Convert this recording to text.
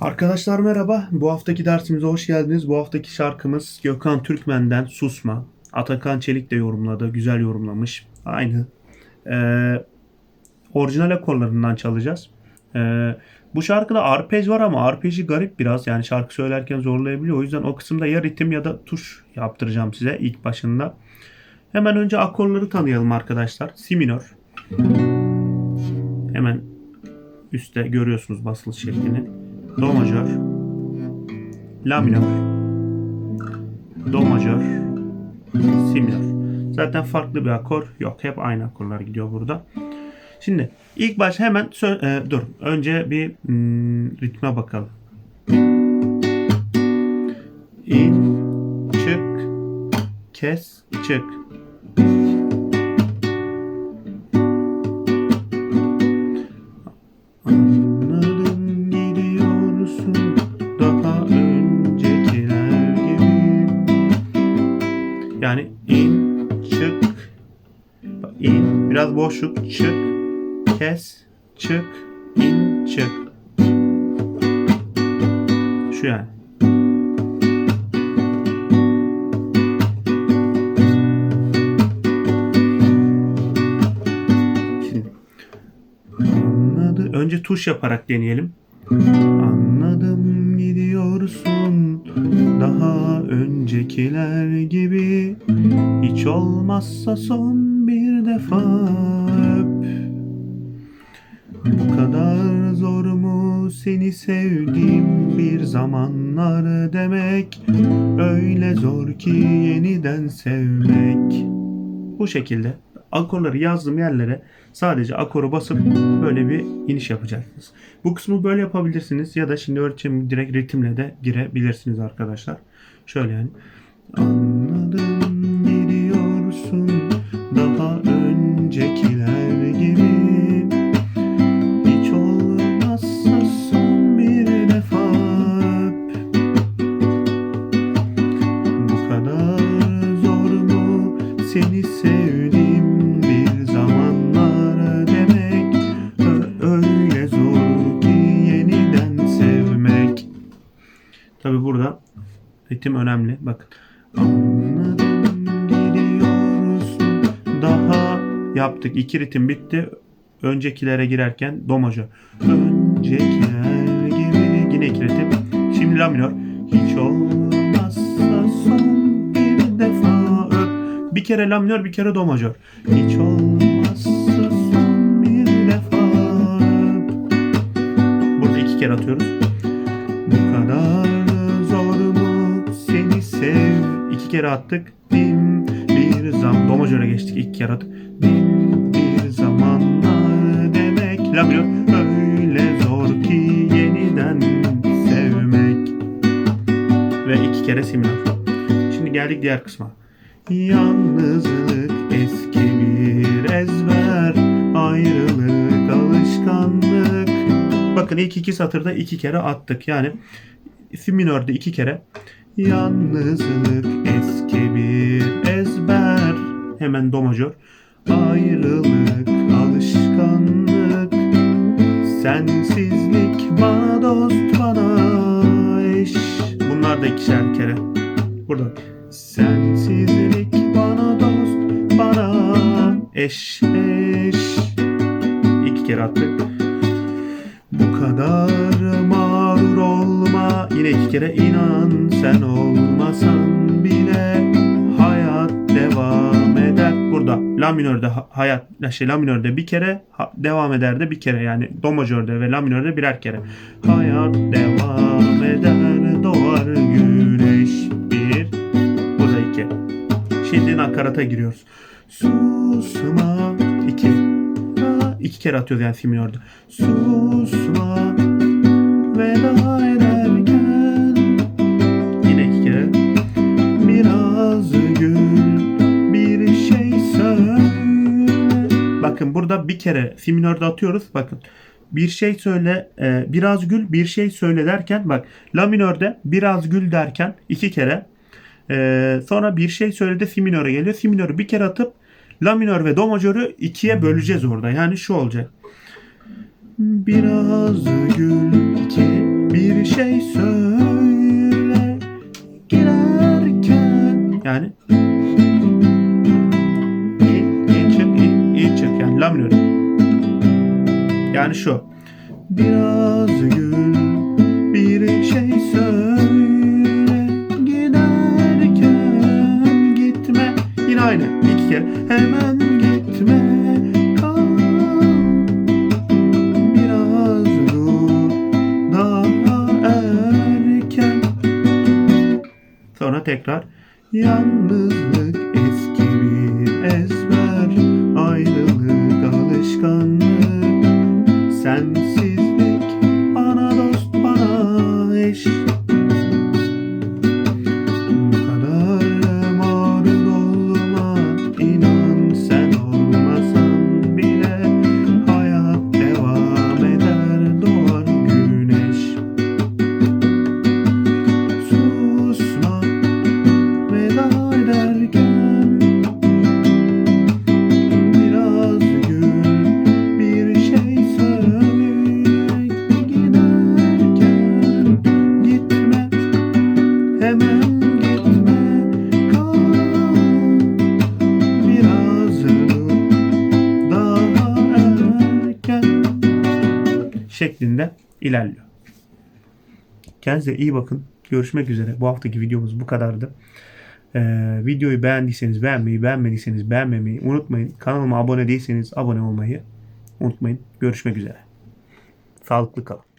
Arkadaşlar merhaba. Bu haftaki dersimize hoş geldiniz. Bu haftaki şarkımız Gökhan Türkmen'den Susma. Atakan Çelik de yorumladı. Güzel yorumlamış. Aynı. Ee, orijinal akorlarından çalacağız. Ee, bu şarkıda arpej var ama arpeji garip biraz. Yani şarkı söylerken zorlayabiliyor. O yüzden o kısımda ya ritim ya da tuş yaptıracağım size ilk başında. Hemen önce akorları tanıyalım arkadaşlar. Si minör. Hemen üstte görüyorsunuz basılı şeklini. Do majör. La minör. Do majör. Si minör. Zaten farklı bir akor yok. Hep aynı akorlar gidiyor burada. Şimdi ilk baş hemen e, dur. Önce bir hmm, ritme bakalım. İn, çık, kes, çık. Yani in, çık, in, biraz boşluk, çık, kes, çık, in, çık. Şu yani. Şimdi Anladı. Önce tuş yaparak deneyelim. Anladım daha öncekiler gibi hiç olmazsa son bir defa öp. Bu kadar zor mu seni sevdiğim bir zamanlar demek öyle zor ki yeniden sevmek. Bu şekilde akorları yazdığım yerlere sadece akoru basıp böyle bir iniş yapacaksınız. Bu kısmı böyle yapabilirsiniz ya da şimdi ölçüm direkt ritimle de girebilirsiniz arkadaşlar. Şöyle yani. Anladım gidiyorsun daha öncekiler gibi seni sevdiğim Tabi burada ritim önemli bakın. Daha yaptık iki ritim bitti. Öncekilere girerken do majör öncekiler gibi yine iki ritim. Şimdi la minör. Hiç olmazsa son bir defa öp. Bir kere la minör bir kere do majör hiç olmazsa kere attık. Dim bir zam. Do majöre geçtik iki kere attık. Dim bir zamanlar demek. La minör öyle zor ki yeniden sevmek. Ve iki kere si şimdi geldik diğer kısma. Yalnızlık eski bir ezber. Ayrılık alışkanlık. Bakın ilk iki satırda iki kere attık. Yani si minörde iki kere. Yalnızlık. Hemen do majör. Ayrılık alışkanlık. Sensizlik bana dost bana eş. Bunlar da ikişer kere. Burada. Sensizlik bana dost bana eş eş. İki kere attık. Bu kadar mağrur olma Yine iki kere inan sen olmasan bile la minörde ha- hayat şey la bir kere devam eder de bir kere. Yani do majörde ve la birer kere. Hayat devam eder doğar güneş bir. Burada iki. Şimdi nakarata giriyoruz. Susma iki. Ha, iki kere atıyoruz yani si minörde. Susma veda ederken Bakın burada bir kere si minörde atıyoruz. Bakın bir şey söyle, e, biraz gül, bir şey söyle derken bak la minörde biraz gül derken iki kere e, sonra bir şey söyledi si minöre geliyor. Si minörü bir kere atıp la minör ve do majörü ikiye böleceğiz orada. Yani şu olacak. Biraz gül iki şey söyle girerken yani la minör. Yani şu. Biraz gül, bir şey söyle giderken gitme. Yine aynı. iki kere. Hemen gitme. Kal. Biraz dur. Daha erken. Sonra tekrar Yalnızlık şeklinde ilerliyor. Kendinize iyi bakın. Görüşmek üzere. Bu haftaki videomuz bu kadardı. Ee, videoyu beğendiyseniz beğenmeyi, beğenmediyseniz beğenmemeyi unutmayın. Kanalıma abone değilseniz abone olmayı unutmayın. Görüşmek üzere. Sağlıklı kalın.